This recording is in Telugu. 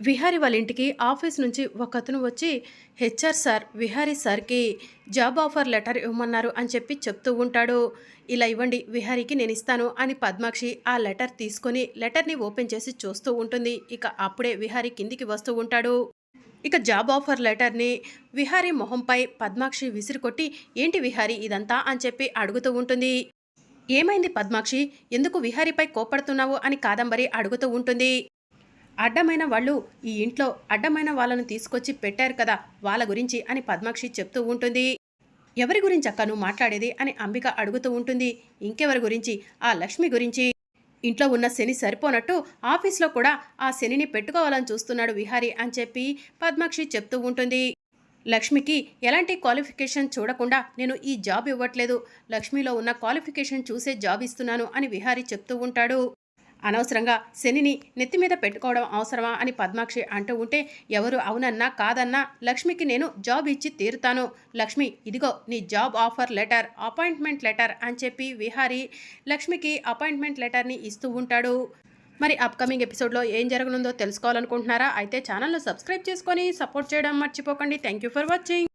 విహారీ వాళ్ళ ఇంటికి ఆఫీస్ నుంచి ఒక అతను వచ్చి హెచ్ఆర్ సార్ విహారీ సార్కి జాబ్ ఆఫర్ లెటర్ ఇవ్వమన్నారు అని చెప్పి చెప్తూ ఉంటాడు. ఇలా ఇవ్వండి విహారీకి నేను ఇస్తాను అని పద్మాక్షి ఆ లెటర్ తీసుకొని లెటర్ని ఓపెన్ చేసి చూస్తూ ఉంటుంది. ఇక అప్పుడే విహారీ కిందికి వస్తూ ఉంటాడు. ఇక జాబ్ ఆఫర్ లెటర్ని విహారీ మొహంపై పద్మాక్షి విసిరికొట్టి ఏంటి విహారీ ఇదంతా? అని చెప్పి అడుగుతూ ఉంటుంది. ఏమైంది పద్మాక్షి? ఎందుకు విహారీపై కోపడుతున్నావు? అని కాదంబరి అడుగుతూ ఉంటుంది. అడ్డమైన వాళ్ళు ఈ ఇంట్లో అడ్డమైన వాళ్ళను తీసుకొచ్చి పెట్టారు కదా వాళ్ళ గురించి అని పద్మాక్షి చెప్తూ ఉంటుంది. ఎవరి గురించి అక్క నువ్వు మాట్లాడేది అని అంబిక అడుగుతూ ఉంటుంది. ఇంకెవరి గురించి? ఆ లక్ష్మి గురించి. ఇంట్లో ఉన్న శని సరిపోనట్టు ఆఫీస్లో కూడా ఆ శనిని పెట్టుకోవాలని చూస్తున్నాడు విహారీ అని చెప్పి పద్మాక్షి చెప్తూ ఉంటుంది. లక్ష్మికి ఎలాంటి క్వాలిఫికేషన్ చూడకుండా నేను ఈ జాబ్ ఇవ్వట్లేదు. లక్ష్మిలో ఉన్న క్వాలిఫికేషన్ చూసే జాబ్ ఇస్తున్నాను అని విహారీ చెప్తూ ఉంటాడు. అనవసరంగా శనిని నెత్తి మీద పెట్టుకోవడం అవసరమా అని పద్మాక్షి అంటూ ఉంటే ఎవరు అవునన్నా కాదన్నా లక్ష్మికి నేను జాబ్ ఇచ్చి తీరుతాను. లక్ష్మి ఇదిగో నీ job offer letter appointment letter అని చెప్పి విహారీ లక్ష్మికి అపాయింట్మెంట్ లెటర్ని ఇస్తూ ఉంటాడు. మరి అప్కమింగ్ ఎపిసోడ్లో ఏం జరగనుందో తెలుసుకోవాలనుకుంటున్నారా? అయితే ఛానల్ను సబ్స్క్రైబ్ చేసుకొని సపోర్ట్ చేయడం మర్చిపోకండి. Thank you for watching.